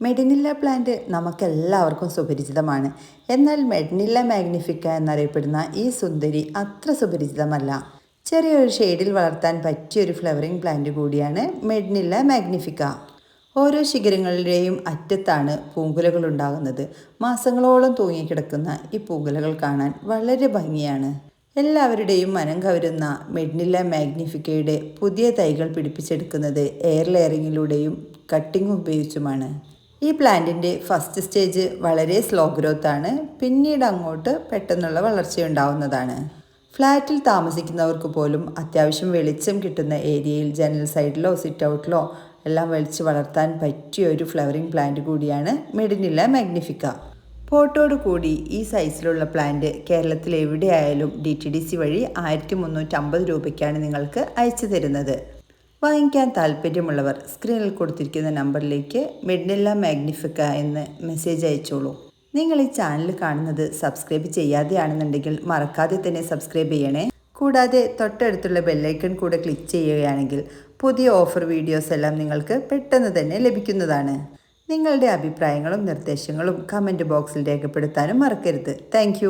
മെഡിനില്ല plant നമുക്കെല്ലാവർക്കും സുപരിചിതമാണ്. എന്നാൽ മെഡിനില്ല Magnifica എന്നറിയപ്പെടുന്ന ഈ സുന്ദരി അത്ര സുപരിചിതമല്ല. ചെറിയൊരു ഷെയ്ഡിൽ വളർത്താൻ പറ്റിയൊരു ഫ്ലവറിംഗ് പ്ലാന്റ് കൂടിയാണ് മെഡിനില്ല മാഗ്നിഫിക്ക. ഓരോ ശിഖരങ്ങളുടെയും അറ്റത്താണ് പൂങ്കുലകൾ ഉണ്ടാകുന്നത് മാസങ്ങളോളം തൂങ്ങിക്കിടക്കുന്ന ഈ പൂങ്കുലകൾ കാണാൻ വളരെ ഭംഗിയാണ്. എല്ലാവരുടെയും മനം കവരുന്ന മെഡ്നില്ല മാഗ്നിഫിക്കയുടെ പുതിയ തൈകൾ പിടിപ്പിച്ചെടുക്കുന്നത് എയർ ലെയറിങ്ങിലൂടെയും കട്ടിംഗ് ഉപയോഗിച്ചുമാണ്. ഈ പ്ലാന്റിന്റെ ഫസ്റ്റ് സ്റ്റേജ് വളരെ സ്ലോ ഗ്രോത്ത് ആണ് പിന്നീട് അങ്ങോട്ട് പെട്ടെന്നുള്ള വളർച്ചയുണ്ടാവുന്നതാണ് ഫ്ലാറ്റിൽ താമസിക്കുന്നവർക്ക് പോലും അത്യാവശ്യം വെളിച്ചം കിട്ടുന്ന ഏരിയയിൽ ജനൽ സൈഡിലോ സിറ്റ് ഔട്ടിലോ എല്ലാം വലിച്ചു വളർത്താൻ പറ്റിയ ഒരു ഫ്ലവറിംഗ് പ്ലാന്റ് കൂടിയാണ് മെഡിനില്ല മാഗ്നിഫിക്ക. പോട്ടോട് കൂടി ഈ സൈസിലുള്ള പ്ലാന്റ് കേരളത്തിൽ എവിടെയായാലും ഡി ടി ഡി സി വഴി ആയിരത്തി മുന്നൂറ്റമ്പത് രൂപയ്ക്കാണ് നിങ്ങൾക്ക് അയച്ചു തരുന്നത്. വാങ്ങിക്കാൻ താല്പര്യമുള്ളവർ സ്ക്രീനിൽ കൊടുത്തിരിക്കുന്ന നമ്പറിലേക്ക് മിഡ്നില്ല മാഗ്നിഫിക്ക എന്ന് മെസ്സേജ് അയച്ചോളൂ. നിങ്ങൾ ഈ ചാനൽ കാണുന്നത് സബ്സ്ക്രൈബ് ചെയ്യാതെയാണെന്നുണ്ടെങ്കിൽ മറക്കാതെ തന്നെ സബ്സ്ക്രൈബ് ചെയ്യണേ. കൂടാതെ തൊട്ടടുത്തുള്ള ബെല്ലൈക്കൺ കൂടെ ക്ലിക്ക് ചെയ്യുകയാണെങ്കിൽ പുതിയ ഓഫർ വീഡിയോസ് എല്ലാം നിങ്ങൾക്ക് പെട്ടെന്ന് തന്നെ ലഭിക്കുന്നതാണ്. നിങ്ങളുടെ അഭിപ്രായങ്ങളും നിർദ്ദേശങ്ങളും കമന്റ് ബോക്സിൽ രേഖപ്പെടുത്താനും മറക്കരുത്. താങ്ക്